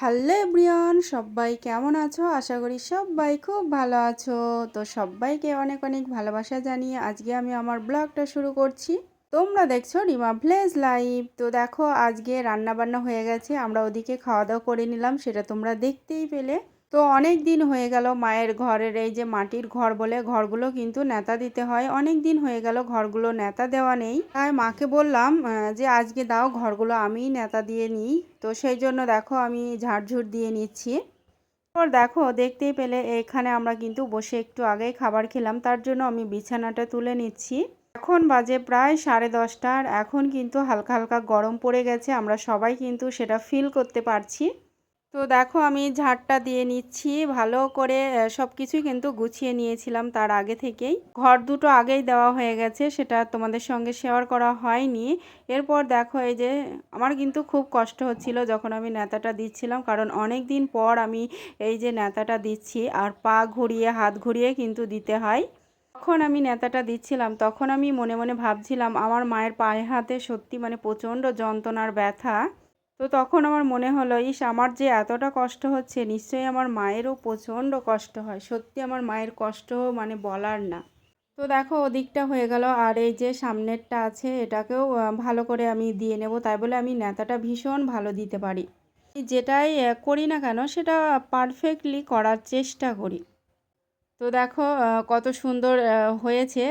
Hello everyone সবাই কেমন আছো? আশা করি সবাই খুব ভালো আছো। তো সবাইকে অনেক অনেক ভালোবাসা জানিয়ে আজকে আমি আমার ব্লগটা শুরু করছি। তোমরা দেখছ রিমা ভ্লেজ লাইভ। তো দেখো, আজকে রান্না বান্না হয়ে গেছে, আমরা ওদিকে খাওয়া দাওয়া করে নিলাম, সেটা তোমরা দেখতেই পেলে। তো অনেক দিন হয়ে গেল মায়ের ঘরের এই যে মাটির ঘর বলে ঘরগুলো কিন্তু নেতা দিতে হয়। অনেক দিন হয়ে গেল ঘরগুলো নেতা দেওয়া নেই। তাই মাকে বললাম যে আজকে দাও ঘরগুলো আমিই নেতা দিয়ে নিই। তো সেই জন্য দেখো আমি ঝাড়ঝুড় দিয়ে নিচ্ছি। তারপর দেখো দেখতেই পেলে এখানে আমরা কিন্তু বসে একটু আগেই খাবার খেলাম। তার জন্য আমি বিছানাটা তুলে নিচ্ছি। এখন বাজে প্রায় সাড়ে দশটার এখন কিন্তু হালকা হালকা গরম পড়ে গেছে। আমরা সবাই কিন্তু সেটা ফিল করতে পারছি। তো দেখো আমি ঝাড়টা দিয়ে নিচ্ছি, ভালো করে সব কিছুই কিন্তু গুছিয়ে নিয়েছিলাম তার আগে থেকেই। ঘর দুটো আগেই দেওয়া হয়ে গেছে, সেটা তোমাদের সঙ্গে শেয়ার করা হয়নি। এরপর দেখো এই যে, আমার কিন্তু খুব কষ্ট হচ্ছিল যখন আমি নেতাটা দিচ্ছিলাম, কারণ অনেক দিন পর আমি এই যে নেতাটা দিচ্ছি, আর পা ঘুরিয়ে, হাত ঘুরিয়ে কিন্তু দিতে হয়। যখন আমি নেতাটা দিচ্ছিলাম, তখন আমি মনে মনে ভাবছিলাম, আমার মায়ের পায়ে হাতে সত্যি মানে প্রচণ্ড যন্ত্রণার ব্যথা। তো তখন আমার মনে হলো, ইস, আমার যে এতটা কষ্ট হচ্ছে, নিশ্চয়ই আমার মায়েরও প্রচণ্ড কষ্ট হয়। সত্যি আমার মায়ের কষ্ট মানে বলার না। তো দেখো, ওদিকটা হয়ে গেল। আর এই যে সামনেরটা আছে, এটাকেও ভালো করে আমি দিয়ে নেব। তাই বলে আমি নেতাটা ভীষণ ভালো দিতে পারি। যেটাই করি না কেন, সেটা পারফেক্টলি করার চেষ্টা করি। তো দেখো কত সুন্দর হয়েছে।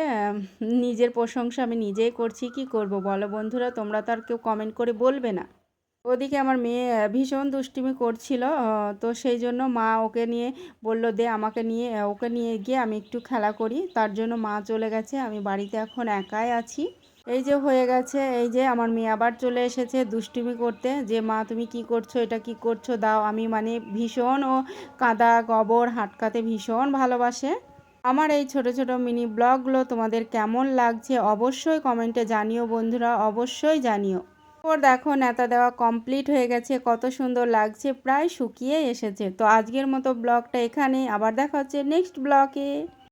নিজের প্রশংসা আমি নিজেই করছি। কি করব বলো বন্ধুরা? তোমরা তো আর কেউ কমেন্ট করে বলবে না। ওদিকে আমার মেয়ে ভীষণ দুষ্টিমি করছিল তো সেই জন্য মা ওকে নিয়ে বলল, দে আমাকে নিয়ে ওকে নিয়ে গিয়ে আমি একটু খেলা করি। তার জন্য মা চলে গেছে, আমি বাড়িতে এখন একাই আছি। এই যে হয়ে গেছে, এই যে আমার মেয়ে আবার চলে এসেছে দুষ্টুমি করতে, যে, মা, তুমি কি করছ? এটা কি করছ? দাও। আমি মানে ভীষণ ও কাদা গোবর হাটকাতে ভীষণ ভালোবাসে। আমার এই ছোট ছোট মিনি ব্লগগুলো তোমাদের কেমন লাগছে অবশ্যই কমেন্টে জানিও বন্ধুরা, অবশ্যই জানিও। ওর দেখো নেতা দেওয়া কমপ্লিট হয়ে গেছে, কত সুন্দর লাগছে, প্রায় শুকিয়ে এসেছে। তো আজকের মতো ব্লগটা এখানে আবার দেখা হচ্ছে নেক্সট ব্লগে।